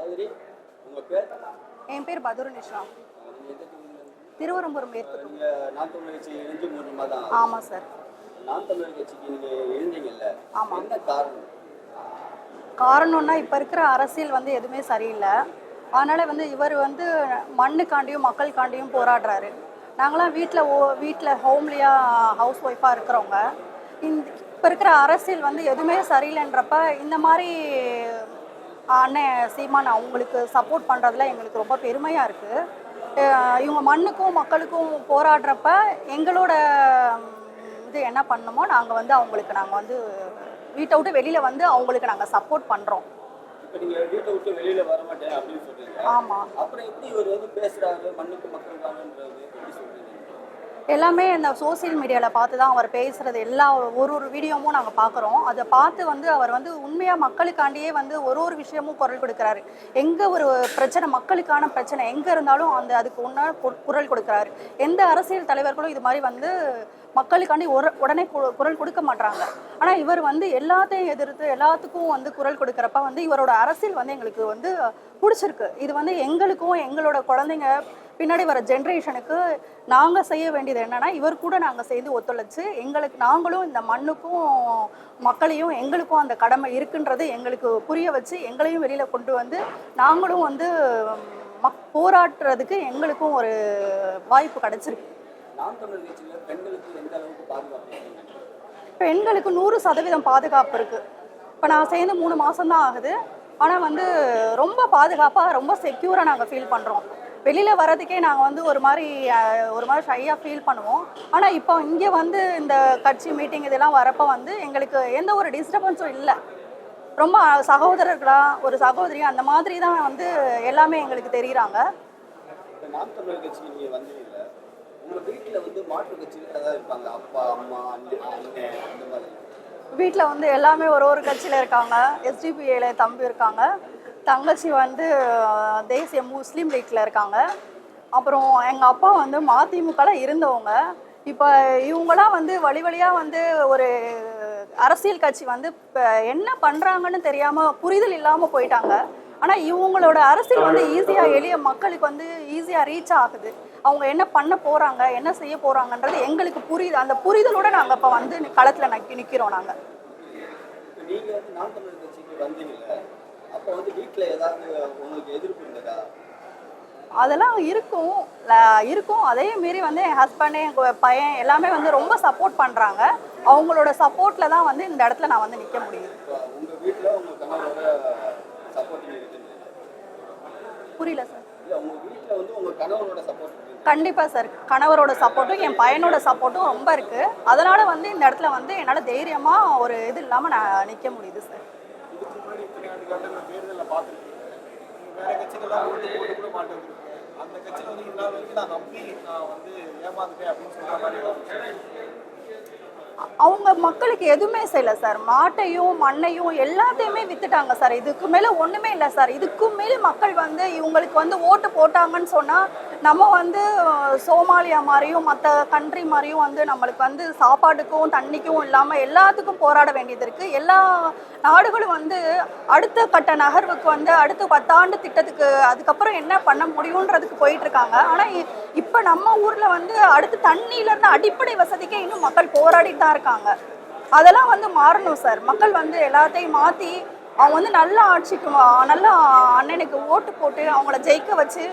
சௌதரி உங்க பேர்? என் பேர் பதுரு நிஷா? திருவரம்பூர் மேற்கு நாம் தமிழர் கட்சி இணைஞ்சு மூணு மாதம் ஆமாம் சார். நாம் தமிழர் கட்சிக்கு நீங்க எழுந்தீங்கல்ல ஆமா. என்ன காரணம்? காரணம்னா இப்போ இருக்கிற அரசியல் வந்து எதுவுமே சரியில்லை. அதனால் வந்து இவர் வந்து மண்ணுக்காண்டியும் மக்களுக்காண்டியும் போராடுறாரு. நாங்களாம் வீட்டில் ஓ வீட்டில் ஹோம்லியாக ஹவுஸ் ஒய்ஃபாக இருக்கிறவங்க. இந்த இப்போ இருக்கிற அரசியல் வந்து எதுவுமே சரியில்லைன்றப்ப இந்த மாதிரி அண்ணன் சீமான் அவங்களுக்கு சப்போர்ட் பண்ணுறதுல எங்களுக்கு ரொம்ப பெருமையாக இருக்குது இவங்க மண்ணுக்கும் மக்களுக்கும் போராடுறப்ப எங்களோட இது என்ன பண்ணணுமோ நாங்கள் வந்து அவங்களுக்கு நாங்கள் வந்து வீட்டை விட்டு வெளியில் வந்து அவங்களுக்கு நாங்கள் சப்போர்ட் பண்ணுறோம் ஆமாம் அப்புறம் எப்படி இவர் வந்து பேசுறாரு? மண்ணுக்கு மக்களுக்காகன்றது எப்படி எல்லாமே இந்த சோஷியல் மீடியாவில் பார்த்து தான் அவர் பேசுகிறது எல்லா ஒரு ஒரு வீடியோவும் நாங்கள் பார்க்குறோம். அதை பார்த்து வந்து அவர் வந்து உண்மையாக மக்களுக்காண்டியே வந்து ஒரு ஒரு விஷயமும் குரல் கொடுக்குறாரு. எங்கே ஒரு பிரச்சனை மக்களுக்கான பிரச்சனை எங்கே இருந்தாலும் அந்த அதுக்கு உண்டான கு- குரல் கொடுக்குறாரு. எந்த அரசியல் தலைவர்களும் இது மாதிரி வந்து மக்களுக்காண்டி ஒரு உடனே கு- குரல் கொடுக்க மாட்டாங்க ஆனால் இவர் வந்து எல்லாத்தையும் எதிர்த்து எல்லாத்துக்கும் வந்து குரல் கொடுக்குறப்ப வந்து இவரோட அரசியல் வந்து எங்களுக்கு வந்து பிடிச்சிருக்கு. இது வந்து எங்களுக்கும் எங்களோட குழந்தைங்க பின்னாடி வர ஜென்ரேஷனுக்கு நாங்கள் செய்ய வேண்டியது என்னன்னா இவர் கூட நாங்கள் சேர்ந்து ஒத்துழைச்சு எங்களுக்கு நாங்களும் இந்த மண்ணுக்கும் மக்களையும் எங்களுக்கும் அந்த கடமை இருக்குன்றது எங்களுக்கு புரிய வச்சு எங்களையும் வெளியில் கொண்டு வந்து நாங்களும் வந்து மக் போராடுறதுக்கு எங்களுக்கும் ஒரு வாய்ப்பு கிடைச்சிருக்கு. பெண்களுக்கு நூறு சதவீதம் பாதுகாப்பு இருக்குது இப்போ நான் சேர்ந்து மூணு மாதம்தான் ஆகுது. ஆனால் வந்து ரொம்ப பாதுகாப்பாக ரொம்ப செக்யூராக நாங்கள் ஃபீல் பண்ணுறோம் வெளியில் வர்றதுக்கே நாங்கள் வந்து ஒரு மாதிரி ஒரு மாதிரி ஷையாக ஃபீல் பண்ணுவோம். ஆனால் இப்போ இங்கே வந்து இந்த கட்சி மீட்டிங் இதெல்லாம் வரப்போ வந்து எங்களுக்கு எந்த ஒரு டிஸ்டர்பன்ஸும் இல்லை. ரொம்ப சகோதரர்களா ஒரு சகோதரி அந்த மாதிரி தான் வந்து எல்லாமே எங்களுக்கு உங்க வீட்டுல வந்து எல்லாமே ஒரு ஒரு கட்சியில் இருக்காங்க. எஸ்டிபிஐல தம்பி இருக்காங்க. தங்கச்சி வந்து தேசிய முஸ்லீம் லீக்கில் இருக்காங்க. அப்புறம் எங்கள் அப்பா வந்து மதிமுகவில் இருந்தவங்க. இப்போ இவங்களாம் வந்து வழி வழியாக வந்து ஒரு அரசியல் கட்சி வந்து இப்போ என்ன பண்ணுறாங்கன்னு தெரியாமல் புரிதல் இல்லாமல் போயிட்டாங்க. ஆனால் இவங்களோட அரசியல் வந்து ஈஸியாக எளிய மக்களுக்கு வந்து ஈஸியாக ரீச் ஆகுது. அவங்க என்ன பண்ண போகிறாங்க என்ன செய்ய போகிறாங்கன்றது எங்களுக்கு புரியுது. அந்த புரிதலோட நாங்கள் இப்போ வந்து களத்தில் நக்கி நிற்கிறோம் நாங்கள் அப்ப வந்து வீட்டுல ஏதாவது உங்களுக்கு எதிர்ப்பு இருந்ததா? அதெல்லாம் இருக்கும். இருக்கும். அதே மீறி வந்து என் ஹஸ்பண்ட் என் கு- பையன் எல்லாமே வந்து ரொம்ப சப்போர்ட் பண்ணுறாங்க அவங்களோட சப்போர்ட்டில் தான் வந்து இந்த இடத்துல நான் வந்து நிற்க வீட்டுல கணவரோட இருக்குன்னு புரியல சார் கண்டிப்பாக சார் கணவரோட சப்போர்ட்டும் என் பையனோட சப்போர்ட்டும் ரொம்ப இருக்குது அதனால் வந்து இந்த இடத்துல வந்து என்னால் தைரியமாக ஒரு இது இல்லாமல் நான் நிற்க முடியுது சார் முன்னாடி பின்னாடி காலத்தில் தேர்தலில் பார்த்துருக்கீங்க. வேற கட்சிகள்லாம் ஓட்டு போட்டு கூட மாட்டேங்குது அந்த கட்சியில் வந்து இல்லாத வரைக்கும் நான் நம்பி நான் வந்து ஏமாந்துட்டேன் அப்படின்னு சொல்ற மாதிரி அவங்க மக்களுக்கு எதுவுமே செய்யல சார். மாட்டையும் மண்ணையும் எல்லாத்தையுமே வித்துட்டாங்க சார். இதுக்கு மேலே ஒன்றுமே இல்லை சார். இதுக்கு மேலே மக்கள் வந்து இவங்களுக்கு வந்து ஓட்டு போட்டாங்கன்னு சொன்னால் நம்ம வந்து சோமாலியா மாதிரியும் மற்ற கண்ட்ரி மாதிரியும் வந்து நம்மளுக்கு வந்து சாப்பாட்டுக்கும் தண்ணிக்கும் இல்லாமல் எல்லாத்துக்கும் போராட வேண்டியது இருக்குது எல்லா நாடுகளும் வந்து அடுத்த கட்ட நகர்வுக்கு வந்து அடுத்த பத்தாண்டு திட்டத்துக்கு அதுக்கப்புறம் என்ன பண்ண முடியுன்றதுக்கு போயிட்டு இருக்காங்க ஆனால் இப்போ நம்ம ஊரில் வந்து அடுத்து தண்ணியிலேருந்து அடிப்படை வசதிக்கே இன்னும் மக்கள் போராடிட்டு தான் இருக்காங்க. அதெல்லாம் வந்து மாறணும் சார். மக்கள் வந்து எல்லாத்தையும் மாற்றி அவங்க வந்து நல்ல ஆட்சிக்கு நல்லா நல்ல அண்ணனுக்கு ஓட்டு போட்டு அவங்கள ஜெயிக்க வச்சு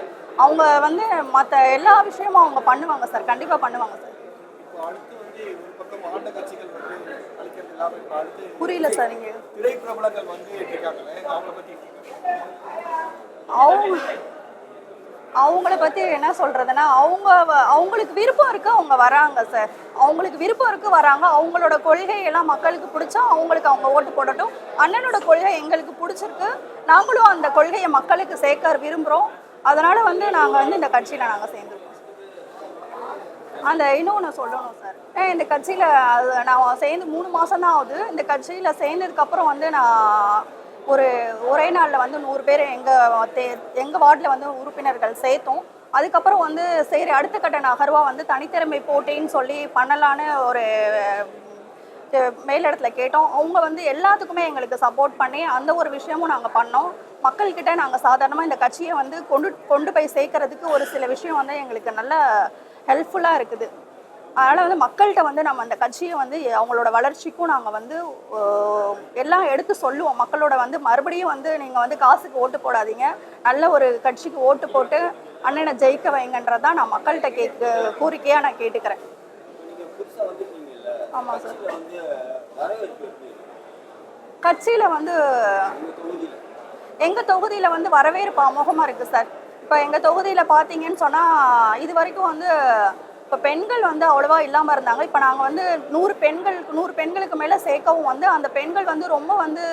அவங்க வந்து மற்ற எல்லா விஷயமும் அவங்க பண்ணுவாங்க சார். கண்டிப்பாக பண்ணுவாங்க சார். புரியல சார் பற்றி அவங்க அவங்கள பற்றி என்ன சொல்கிறதுனா அவங்க அவங்களுக்கு விருப்பம் இருக்கு அவங்க வராங்க சார். அவங்களுக்கு விருப்பம் இருக்கு வராங்க. அவங்களோட கொள்கை எல்லாம் மக்களுக்கு பிடிச்சா அவங்களுக்கு அவங்க ஓட்டு போடட்டும். அண்ணனோட கொள்கை எங்களுக்கு பிடிச்சிருக்கு. நாங்களும் அந்த கொள்கையை மக்களுக்கு சேர்க்க விரும்புகிறோம் அதனால் வந்து நாங்கள் வந்து இந்த கட்சியில் நாங்கள் சேர்ந்துருக்கோம். அந்த இன்னொன்று சொல்லணும் சார். ஏன் இந்த கட்சியில் அது நான் சேர்ந்து மூணு மாதம் தான் ஆகுது. இந்த கட்சியில் சேர்ந்ததுக்கப்புறம் வந்து நான் ஒரு ஒரே நாளில் வந்து நூறு பேர் எங்கள் தே எங்கள் வார்டில் வந்து உறுப்பினர்கள் சேர்த்தோம். அதுக்கப்புறம் வந்து சரி அடுத்த கட்ட நகர்வாக வந்து தனித்திறமை போட்டின்னு சொல்லி பண்ணலான்னு ஒரு அஹ், மேலிடத்துல கேட்டோம். அவங்க வந்து எல்லாத்துக்குமே எங்களுக்கு சப்போர்ட் பண்ணி அந்த ஒரு விஷயமும் நாங்கள் பண்ணோம். மக்கள்கிட்ட நாங்கள் சாதாரணமாக இந்த கட்சியை வந்து கொண்டு கொண்டு போய் சேர்க்கறதுக்கு ஒரு சில விஷயம் வந்து எங்களுக்கு நல்ல ஹெல்ப்ஃபுல்லாக இருக்குது. அதனால் வந்து மக்கள்கிட்ட வந்து நம்ம அந்த கட்சியை வந்து அவங்களோட வளர்ச்சிக்கும் நாங்கள் வந்து எல்லாம் எடுத்து சொல்லுவோம். மக்களோட வந்து மறுபடியும் வந்து நீங்கள் வந்து காசுக்கு ஓட்டு போடாதீங்க. நல்ல ஒரு கட்சிக்கு ஓட்டு போட்டு அண்ணனை ஜெயிக்க வைங்கன்றதான் நான் மக்கள்கிட்ட கேட்க கோரிக்கையாக நான் கேட்டுக்கிறேன். ஆமாம் சார். கட்சியில வந்து எங்கள் தொகுதியில் வந்து வரவேற்பு அமோகமாக இருக்குது சார் இப்போ எங்கள் தொகுதியில் பார்த்தீங்கன்னு சொன்னால் இது வரைக்கும் வந்து இப்போ பெண்கள் வந்து அவ்வளோவா இல்லாமல் இருந்தாங்க. இப்போ நாங்கள் வந்து நூறு பெண்களுக்கு நூறு பெண்களுக்கு மேலே சேர்க்கவும் வந்து அந்த பெண்கள் வந்து ரொம்ப வந்து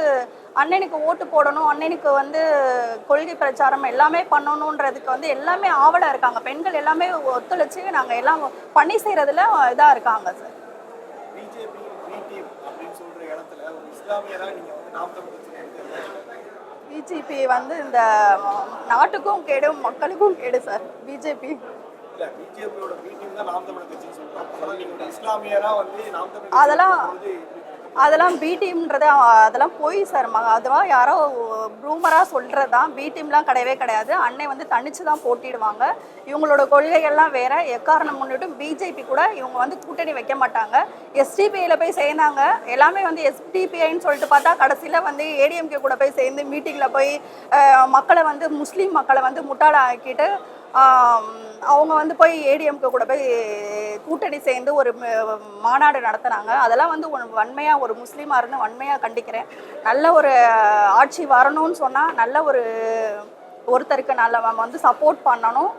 அண்ணனுக்கு ஓட்டு போடணும் அண்ணனுக்கு வந்து கொள்கை பிரச்சாரம் எல்லாமே பண்ணணுன்றதுக்கு வந்து எல்லாமே ஆவலாக இருக்காங்க. பெண்கள் எல்லாமே ஒத்துழைச்சு நாங்கள் எல்லாம் பண்ணி செய்கிறதுல இதாக இருக்காங்க சார் பிஜேபி இடத்துல ஒரு இஸ்லாமியரா நீங்க வந்து நாம் தமிழ் பிஜேபி வந்து இந்த நாட்டுக்கும் கேடு மக்களுக்கும் கேடு சார் பிஜேபி அதெல்லாம் அதெல்லாம் பி டீம்ன்றது அதெல்லாம் போய் சார் ம அதெல்லாம் யாரோ ப்ரூமராக சொல்கிறது தான் பி டீம்லாம் கிடையவே கிடையாது. அன்னை வந்து தனிச்சு தான் போட்டிடுவாங்க. இவங்களோட கொள்கைகள்லாம் வேற. எக்காரணம் முன்னிட்டு பிஜேபி கூட இவங்க வந்து கூட்டணி வைக்க மாட்டாங்க. எஸ்டிபிஐயில் போய் சேர்ந்தாங்க. எல்லாமே வந்து எஸ்டிபிஐன்னு சொல்லிட்டு பார்த்தா கடைசியில் வந்து ஏடிஎம்கே கூட போய் சேர்ந்து மீட்டிங்கில் போய் மக்களை வந்து முஸ்லீம் மக்களை வந்து முட்டாளாக்கிட்டு அவங்க வந்து போய் ஏடிஎம்கே கூட போய் கூட்டணி சேர்ந்து ஒரு மாநாடு நடத்துனாங்க. அதெல்லாம் வந்து வன்மையாக ஒரு முஸ்லீமாக இருந்து வன்மையாக கண்டிக்கிறேன். நல்ல ஒரு ஆட்சி வரணும்னு சொன்னால் நல்ல ஒரு ஒருத்தருக்கு நல்ல வந்து சப்போர்ட் பண்ணணும்.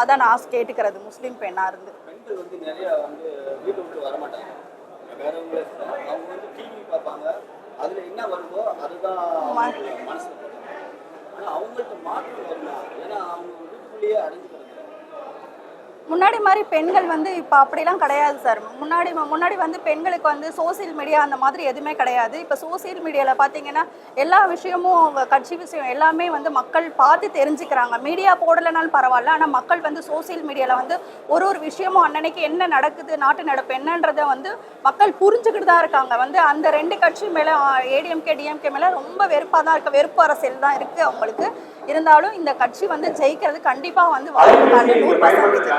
அதான் நான் கேட்டுக்கிறது முஸ்லீம் பெண்ணாக இருந்து. பெண்கள் வந்து நிறைய வந்து வீட்டை விட்டு வர மாட்டாங்க. வேறவங்களே இருப்பாங்க. அவங்க வந்து டிவி பார்ப்பாங்க. அதுல என்ன வருதோ அதுதான் அவங்க மனசுல படும். ஆனா அவங்கள்ட்ட மாற்றம் வரணும் ஏன்னா அவங்க முன்னாடி மாதிரி பெண்கள் வந்து இப்போ அப்படிலாம் கிடையாது சார். முன்னாடி முன்னாடி வந்து பெண்களுக்கு வந்து சோசியல் மீடியா அந்த மாதிரி எதுவுமே கிடையாது. இப்போ சோசியல் மீடியாவில் பார்த்தீங்கன்னா எல்லா விஷயமும் அவங்க கட்சி விஷயம் எல்லாமே வந்து மக்கள் பார்த்து தெரிஞ்சுக்கிறாங்க. மீடியா போடலைனாலும் பரவாயில்ல. ஆனால் மக்கள் வந்து சோசியல் மீடியாவில் வந்து ஒரு ஒரு விஷயமும் அன்னன்னைக்கு என்ன நடக்குது நாட்டு நடப்பு என்னன்றதை வந்து மக்கள் புரிஞ்சுக்கிட்டு தான் இருக்காங்க. வந்து அந்த ரெண்டு கட்சி மேலே ஏடிஎம்கே டிஎம்கே மேலே ரொம்ப வெறுப்பாக தான் இருக்குது வெறுப்பு அரசியல் தான் இருக்குது அவங்களுக்கு. இருந்தாலும் இந்த கட்சி வந்து ஜெயிக்கிறது கண்டிப்பாக வந்து வாய்ப்பு நூறு பர்சன்டேஜ்